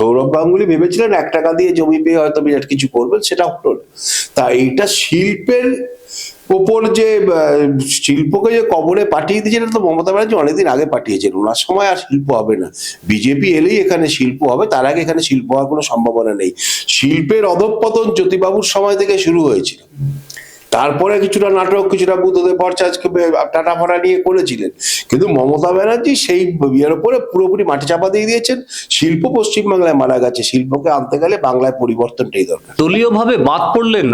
সৌরভ গাঙ্গুলি ভেবেছিলেন এক টাকা দিয়ে জমি পেয়ে হয়তো বিরাট কিছু করবেন, সেটা হলো তা এইটা শিল্পের ওপর যে শিল্পকে যে কবরে পাঠিয়ে দিয়েছেন তো মমতা ব্যানার্জি অনেকদিন আগে পাঠিয়েছেন। ওনার সময় আর শিল্প হবে না। বিজেপি এলেই এখানে শিল্প হবে, তার আগে এখানে শিল্প হওয়ার কোনো সম্ভাবনা নেই। শিল্পের অধঃপতন জ্যোতিবাবুর সময় থেকে শুরু হয়েছিল। তারপরে কিছুটা নাটক, কিছুটা বুদ্ধদেব ভট্টাচার্যকে টাটা ভরা নিয়ে করেছিলেন। কিন্তু মমতা ব্যানার্জি সেই বিয়ের উপরে পুরোপুরি মাটি চাপা দিয়ে দিয়েছেন। শিল্প পশ্চিমবাংলায় মারা গেছে। শিল্পকে আনতে গেলে বাংলায় পরিবর্তনটাই দরকার। দলীয়ভাবে বাদ পড়লেন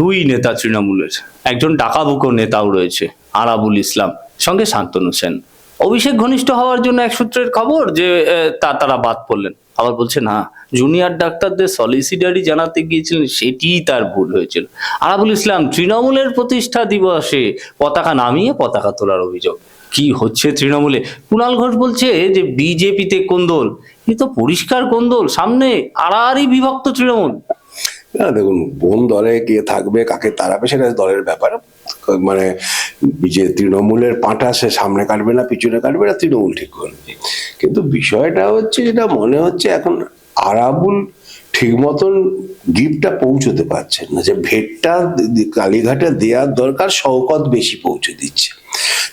দুই নেতা তৃণমূলের। একজন ডাকাবুকো নেতাও রয়েছে, আরাবুল ইসলাম। সঙ্গে শান্তনু সেন। অভিষেক ঘনিষ্ঠ হওয়ার জন্য এক সূত্রের খবর যে তা তারা বাদ পড়লেন। আবার বলছে, না জুনিয়র ডাক্তারদের সলিসিটারি জানাতে গিয়েছিলেন, সেটিই তার ভুল হয়েছিল। আরাবুল ইসলাম, তৃণমূলের প্রতিষ্ঠা দিবসে পতাকা নামিয়ে পতাকা তোলার অভিযোগ। কি হচ্ছে তৃণমূলে? কুণাল ঘোষ বলছে যে, বিজেপিতে কোন্দল এ তো পরিষ্কার কোন্দল সামনে আড়াআড়ি বিভক্ত তৃণমূল। দেখুন, কোন দলে কে থাকবে, কাকে তাড়াবে, সেটা দলের ব্যাপার। মানে যে তৃণমূলের পাঁটা সে সামনে কাটবে না, পিছনে কাটবে না, তৃণমূল ঠিক করবে। কিন্তু বিষয়টা হচ্ছে যেটা, মনে হচ্ছে এখন আরাবুল ঠিক মতন গিফটটা পৌঁছতে পারছেন না, যে ভেটটা কালীঘাটে দেওয়ার দরকার, শওকত বেশি পৌঁছে দিচ্ছে।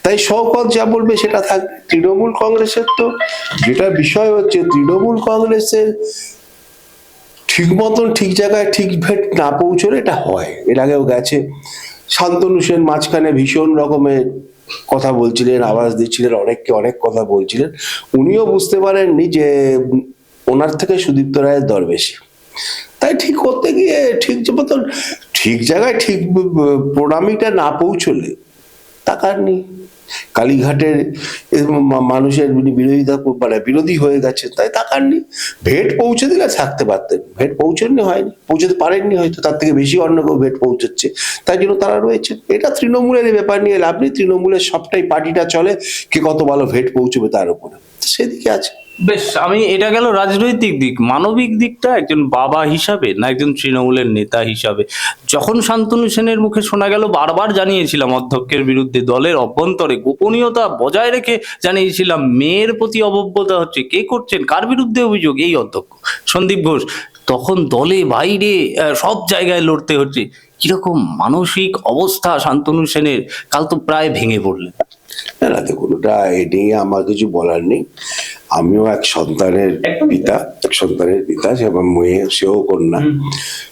তাই শওকত যা বলবে সেটা থাকবে তৃণমূল কংগ্রেসের তো যেটা বিষয় হচ্ছে, তৃণমূল কংগ্রেসের ঠিক মতন ঠিক জায়গায় ঠিক ভেট না পৌঁছলে এটা হয়, এর আগেও গেছে। শান্তনু সেন মাঝখানে ভীষণ রকমের কথা বলছিলেন, আওয়াজ দিচ্ছিলেন, অনেককে অনেক কথা বলছিলেন। উনিও বুঝতে পারেননি যে ওনার থেকে সুদীপ্ত রায়ের দর বেশি। তাই ঠিক করতে গিয়ে ঠিক যে ঠিক জায়গায় ঠিক প্রণামীটা না পৌঁছলে নেই। কালীঘাটের মানুষের বিরোধিতা মানে বিরোধী হয়ে গেছে, তাই তাকার নেই। ভেট পৌঁছে দিলে থাকতে পারতেন। ভেট পৌঁছাননি হয়নি, পৌঁছতে পারেননি হয়তো, তার থেকে বেশি অন্য কেউ ভেট পৌঁছচ্ছে। তাই জন্য তারা রয়েছে এটা তৃণমূলের ব্যাপার নিয়ে লাভ নেই। তৃণমূলের সবটাই পার্টিটা চলে, কে কত ভালো ভেট পৌঁছবে তার উপরে। সেদিকে আছে। বেশ, আমি, এটা গেল রাজনৈতিক দিক। মানবিক দিকটা একজন বাবা হিসাবে না একজন তৃণমূলের নেতা হিসাবে। যখন শান্তনু সেনের মুখে শোনা গেল, বারবার জানিয়েছিলাম অধ্যক্ষের বিরুদ্ধে দলের অভ্যন্তরে গোপনীয়তা বজায় রেখে জানিয়েছিলাম, মেয়ের প্রতি অবব্যতা হচ্ছে, কে করছেন, কার বিরুদ্ধে অভিযোগ, এই অধ্যক্ষ। সন্দীপ ঘোষ, তখন দলে বাইরে সব জায়গায় লড়তে হচ্ছে। কীরকম মানসিক অবস্থা শান্তনু সেনের? কাল তো প্রায় ভেঙে পড়লেন। না, দেখুন, ওটা এ নিয়ে আমার কিছু বলার নেই। আমিও এক সন্তানের পিতা এক সন্তানের পিতা সে আমার মেয়ে সেও কন্যা।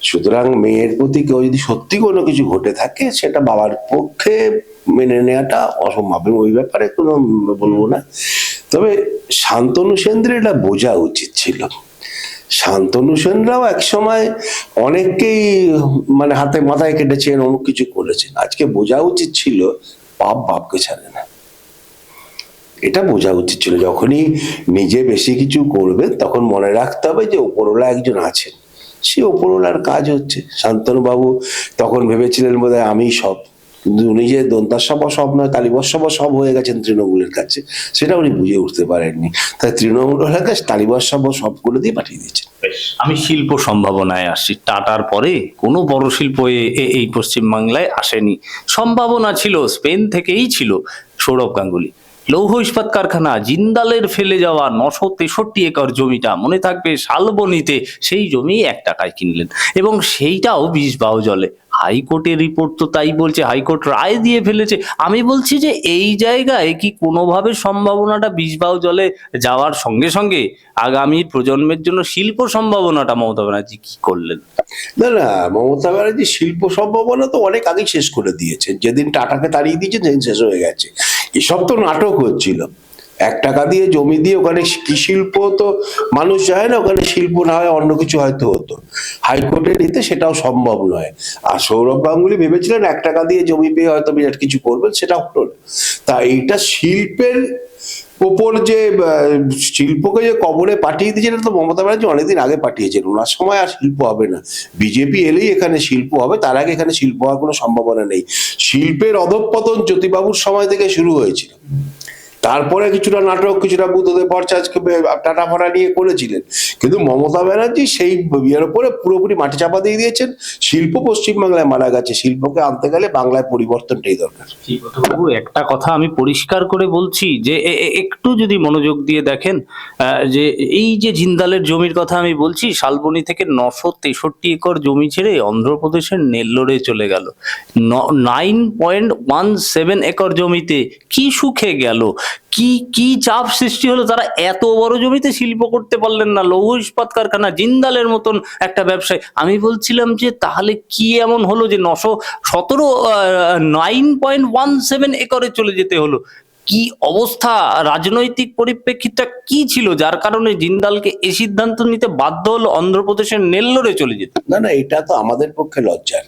সুতরাং মেয়ের প্রতি কেউ যদি সত্যি কোনো কিছু ঘটে থাকে সেটা বাবার পক্ষে মেনে নেওয়াটা অসম্ভব। ওই ব্যাপারে কোনো বলব না। তবে শান্তনু সেনদের এটা বোঝা উচিত ছিল। শান্তনু সেনরাও এক সময় অনেককেই মানে হাতে মাথায় কেটেছেন অমুক কিছু করেছেন। আজকে বোঝা উচিত ছিল বাপ বাপকে ছাড়ে না। এটা বোঝা উচিত ছিল। যখনই নিজে বেশি কিছু করবে, তখন মনে রাখতে হবে যে ওপরওয়ালা একজন আছেন। সে ওপরওয়ালার কাজ হচ্ছে। শান্তনুবাবু তখন ভেবেছিলেন বোধহয়, আমি সব, কিন্তু উনি যে দন্তাসভা সব নয় তালিবসভা সব হয়ে গেছেন তৃণমূলের কাছে। সেটা উনি বুঝে উঠতে পারেননি। তাই তৃণমূল তৃণমূলের কাছে তালিবসভা সবগুলো দিয়ে পাঠিয়ে দিয়েছেন। আমি শিল্প সম্ভাবনায় আসছি। টাটার পরে কোনো বড় শিল্প এই পশ্চিমবাংলায় আসেনি। সম্ভাবনা ছিল, স্পেন থেকেই ছিল সৌরভ গাঙ্গুলি। লৌহ ইস্পাত কারখানা জিন্দালের ফেলে যাওয়া নশো তেষট্টি একর জমিটা। মনে থাকবে শালবনিতে সেই জমি এক টাকায় কিনলেন এবং সেইটাও বিষ বাউ জলে। হাইকোর্টের রিপোর্ট তো তাই বলছে, হাইকোর্ট রায় দিয়ে ফেলেছে। আমি বলছি যে এই জায়গায় কি কোনোভাবে সম্ভাবনাটা বিষবাউ জলে যাওয়ার সঙ্গে সঙ্গে আগামী প্রজন্মের জন্য শিল্প সম্ভাবনাটা মমতা ব্যানার্জি কি করলেন? না না, মমতা ব্যানার্জি শিল্প সম্ভাবনা তো অনেক আগেই শেষ করে দিয়েছেন। যেদিন টাটাকে তাড়িয়ে দিয়েছেন, সেদিন শেষ হয়ে গেছে। এসব তো নাটক হচ্ছিল। এক টাকা দিয়ে জমি দিয়ে ওখানে কি শিল্প তো মানুষ যায় না ওখানে শিল্প না হয় অন্য কিছু হয়তো হতো। হাইকোর্টে নিতে সেটাও সম্ভব নয়। আর সৌরভ গাঙ্গুলি ভেবেছিলেন এক টাকা দিয়ে জমি পেয়ে হয়তো বিরাট কিছু করবেন, সেটা হলো না। তা এইটা শিল্পের ওপর যে শিল্পকে যে কবরে পাঠিয়ে দিয়েছেন, এটা তো মমতা ব্যানার্জি অনেকদিন আগে পাঠিয়েছেন। ওনার সময় আর শিল্প হবে না। বিজেপি এলেই এখানে শিল্প হবে, তার আগে এখানে শিল্প হওয়ার কোনো সম্ভাবনা নেই। শিল্পের অধঃপতন জ্যোতিবাবুর সময় থেকে শুরু হয়েছিল। তারপরে কিছুটা নাটক, কিছুটা বুদ্ধদেব ভট্টাচার্যকে টাটা ফাটা নিয়ে করেছিলেন। কিন্তু মমতা ব্যানার্জি সেই ইয়ের উপরে পুরোপুরি মাটি চাপা দিয়ে দিয়েছেন। শিল্প পশ্চিমবাংলায় মারা গেছে। শিল্পকে আনতে গেলে বাংলায় পরিবর্তনটাই দরকার। একটা কথা আমি পরিষ্কার করে বলছি যে একটু যদি মনোযোগ দিয়ে দেখেন যে এই যে জিন্দালের জমির কথা আমি বলছি, শালবনি থেকে নশো তেষট্টি একর জমি ছেড়ে অন্ধ্রপ্রদেশের নেল্লোরে চলে গেল। Nine point one seven acre জমিতে কি সুখে গেল? কি কি চাপ সৃষ্টি হলো? তারা এত বড় জমিতে শিল্প করতে পারলেন না, লৌহ ইস্পাত কারখানা, জিন্দালের মতন একটা ব্যবসায়। আমি বলছিলাম যে, তাহলে কি এমন হলো যে নশো সতেরো নাইন পয়েন্ট ওয়ান সেভেন একরে চলে যেতে হলো? কি অবস্থা? রাজনৈতিক পরিপ্রেক্ষিতটা কি ছিল যার কারণে জিন্দালকে এই সিদ্ধান্ত নিতে বাধ্য হলো অন্ধ্রপ্রদেশের নেল্লোরে চলে যেতে? না না, এটা তো আমাদের পক্ষে লজ্জার।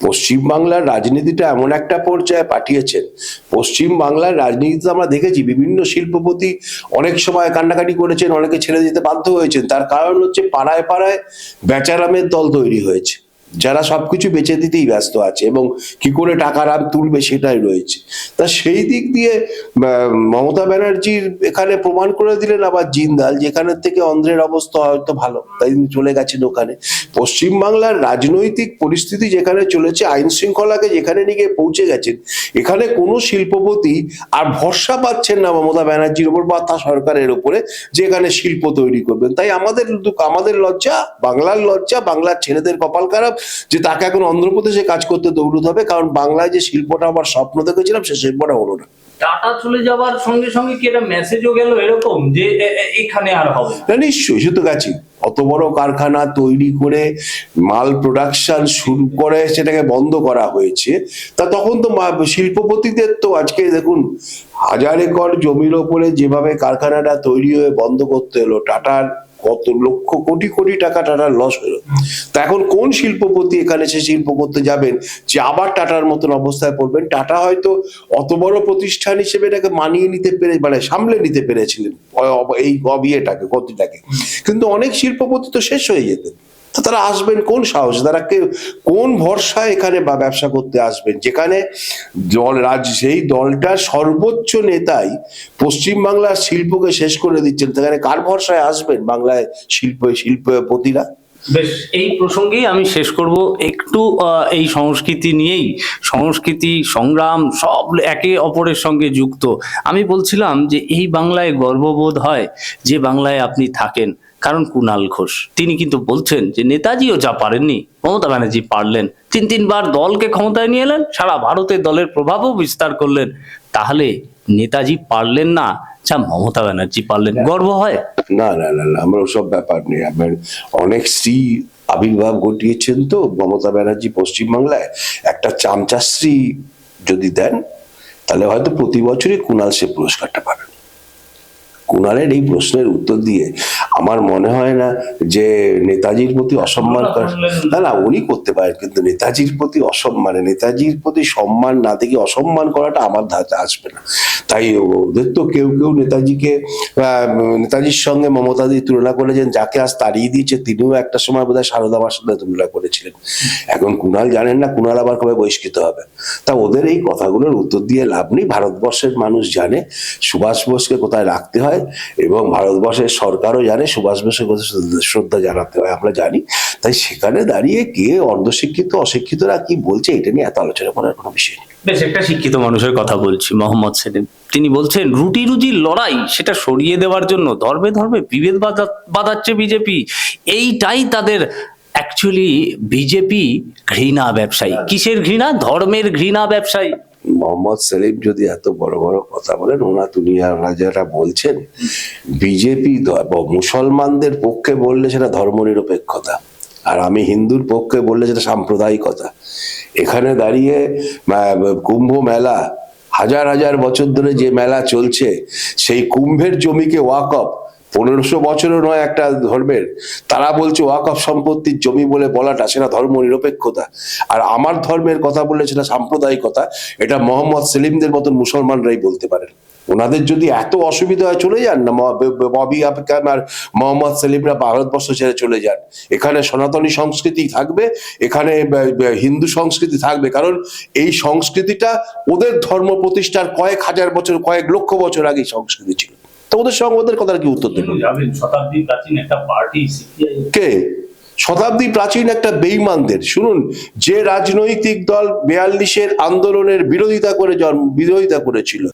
পশ্চিমবাংলার রাজনীতিটা এমন একটা পর্যায়ে পাঠিয়েছেন। পশ্চিম বাংলার রাজনীতিতে আমরা দেখেছি বিভিন্ন শিল্পপতি অনেক সময় কান্নাকাটি করেছেন, অনেকে ছেড়ে দিতে বাধ্য হয়েছেন। তার কারণ হচ্ছে পাড়ায় পাড়ায় বেচারামের দল তৈরি হয়েছে। যারা সবকিছু বেচে দিতেই ব্যস্ত আছে এবং কি করে টাকা রাম তুলবে সেটাই রয়েছে। তা সেই দিক দিয়ে মমতা ব্যানার্জির এখানে প্রমাণ করে দিলেন আবার জিন্দাল যেখানের থেকে অন্ধ্রের অবস্থা হয়তো ভালো, তাই চলে গেছেন ওখানে। পশ্চিমবাংলার রাজনৈতিক পরিস্থিতি যেখানে চলেছে, আইন শৃঙ্খলাকে যেখানে নিয়ে পৌঁছে গেছেন, এখানে কোনো শিল্পপতি আর ভরসা পাচ্ছেন না মমতা ব্যানার্জির উপর বা তার সরকারের উপরে যে এখানে শিল্প তৈরি করবেন। তাই আমাদের আমাদের লজ্জা, বাংলার লজ্জা, বাংলার ছেলেদের কপাল খারাপ যে তাকে এখন অন্ধ্রপ্রদেশে কাজ করতে দৌড়তে হবে কারণ বাংলায় যে শিল্পটা আমার স্বপ্ন দেখেছিলাম সে শিল্পটা হলো না টাটা চলে যাওয়ার সঙ্গে সঙ্গে কি একটা মেসেজও গেল এরকম যে এখানে আর হবে না। না নিশ্চয়ই সে তো গেছি অত বড় কারখানা তৈরি করে মাল প্রোডাকশন শুরু করে সেটাকে বন্ধ করা হয়েছে তা তখন তো শিল্পপতিদের তো আজকে দেখুন হাজার একর জমির ওপরে যেভাবে কারখানাটা তৈরি হয়ে বন্ধ করতে হলো টাটার কত লক্ষ কোটি কোটি টাকা টাটার লস হলো। তা এখন কোন শিল্পপতি এখানে সে শিল্প করতে যাবেন যে আবার টাটার মতন অবস্থায় পড়বেন? টাটা হয়তো অত বড় প্রতিষ্ঠান হিসেবে এটাকে মানিয়ে নিতে পেরে মানে সামলে নিতে পেরেছিলেন এই অবিয়েটাকে গতিটাকে। কিন্তু অনেক শিল্পপতি তো শেষ হয়ে যেতেন। তো তারা আসবেন কোন সাহস? তারা কে কোন ভরসা এখানে বা ব্যবসা করতে আসবেন? যেখানে দল, রাজ, সেই দলটার সর্বোচ্চ নেতাই পশ্চিমবাংলার শিল্পকে শেষ করে দিচ্ছেন। সেখানে কার ভরসায় আসবেন বাংলায় শিল্প, শিল্পপতিরা? বেশ, এই প্রসঙ্গেই আমি শেষ করব। একটু এই সংস্কৃতি নিয়েই, সংস্কৃতি, সংগ্রাম, সব একে অপরের সঙ্গে যুক্ত। আমি বলছিলাম যে এই বাংলায় গর্ববোধ হয় যে বাংলায় আপনি থাকেন, কারণ কুণাল ঘোষ। তিনি কিন্তু বলছেন যে, নেতাজিও যা পারেননি, মমতা ব্যানার্জি পারলেন। তিন তিনবার দলকে ক্ষমতায় নিয়ে এলেন, সারা ভারতে দলের প্রভাবও বিস্তার করলেন। তাহলে নেতাজি পারলেন না যা মমতা ব্যানার্জি পারলেন গর্ব হয়? না না না না আমরা ওসব ব্যাপার নেই। আমার অনেক স্ত্রী আবির্ভাব ঘটিয়েছেন তো মমতা ব্যানার্জি পশ্চিমবাংলায়। একটা চামচাশ্রী যদি দেন তাহলে হয়তো প্রতি বছরই কুণাল সে পুরস্কারটা পাবেন। কুণালের এই প্রশ্নের উত্তর দিয়ে আমার মনে হয় না যে নেতাজির প্রতি অসম্মান কর- না। না উনি করতে পারেন কিন্তু নেতাজির প্রতি অসম্মান নেতাজির প্রতি সম্মান না থেকে অসম্মান করাটা আমার ধাতে আসবে না। তাই ওদের তো কেউ কেউ নেতাজিকে নেতাজির সঙ্গে মমতাদি তুলনা করেছেন যাকে আজ তাড়িয়ে দিয়েছে তিনিও একটা সময় বোধহয় সারদা সাথে তুলনা করেছিলেন। এখন কুণাল জানেন না কুণাল আবার কবে বহিষ্কৃত হবে। তা ওদের এই কথাগুলোর উত্তর দিয়ে লাভ নেই। ভারতবর্ষের মানুষ জানে সুভাষ বোসকে কোথায় রাখতে হয় এবং ভারতবর্ষের সরকারও জানে সুভাষ কথা শ্রদ্ধা- জানাতে হয়, আমরা জানি। তাই সেখানে দাঁড়িয়ে কে অর্ধশিক্ষিত অশিক্ষিতরা কি বলছে, এটা নিয়ে এত আলোচনা করার কোনো বিষয় নেই। বেশ, একটা শিক্ষিত মানুষের কথা বলছি, মোহাম্মদ সেলিম। তিনি বলছেন, রুটি রুজির লড়াই, সেটা সরিয়ে দেওয়ার জন্য ধর্মে ধর্মে বিভেদ বাধা- বাঁধাচ্ছে বিজেপি। এইটাই তাদের অ্যাকচুয়ালি বিজেপি ঘৃণা ব্যবসায়ী। কিসের ঘৃণা? ধর্মের ঘৃণা ব্যবসায়ী। মোহাম্মদ সেলিম যদি এত বড় বড় কথা বলেন, ওনা দুনিয়া ওরা যারা বলছেন, বিজেপি মুসলমানদের পক্ষে বললে সেটা ধর্মনিরপেক্ষতা, আর আমি হিন্দুর পক্ষে বললে সেটা সাম্প্রদায়িকতা। এখানে দাঁড়িয়ে কুম্ভ মেলা, হাজার হাজার বছর ধরে যে মেলা চলছে, সেই কুম্ভের জমিকে ওয়াকফ পনেরোশো বছরও নয় একটা ধর্মের। তারা বলছে ওয়াকফ সম্পত্তির জমি বলে বলাটা, সেটা ধর্ম নিরপেক্ষতা। আর আমার ধর্মের কথা বললে সেটা সাম্প্রদায়িকতা। এটা মোহাম্মদ সেলিমদের মতন মুসলমানরাই বলতে পারেন। ওনাদের যদি এত অসুবিধা হয়, চলে যান না। ববি আফগান আর মোহাম্মদ সেলিমরা ভারতবর্ষ ছেড়ে চলে যান। এখানে সনাতনী সংস্কৃতি থাকবে, এখানে হিন্দু সংস্কৃতি থাকবে। কারণ এই সংস্কৃতিটা ওদের ধর্ম প্রতিষ্ঠার কয়েক হাজার বছর, কয়েক লক্ষ বছর আগে সংস্কৃতি ছিল। তো ওদের সঙ্গে ওদের কথার কি উত্তর দেবেন যাবেন শতাব্দী প্রাচীন একটা পার্টি কে? শতাব্দী প্রাচীন একটা বেইমানদের। শুনুন যে রাজনৈতিক দল বেয়াল্লিশের আন্দোলনের বিরোধিতা করে জন্ম বিরোধিতা করেছিল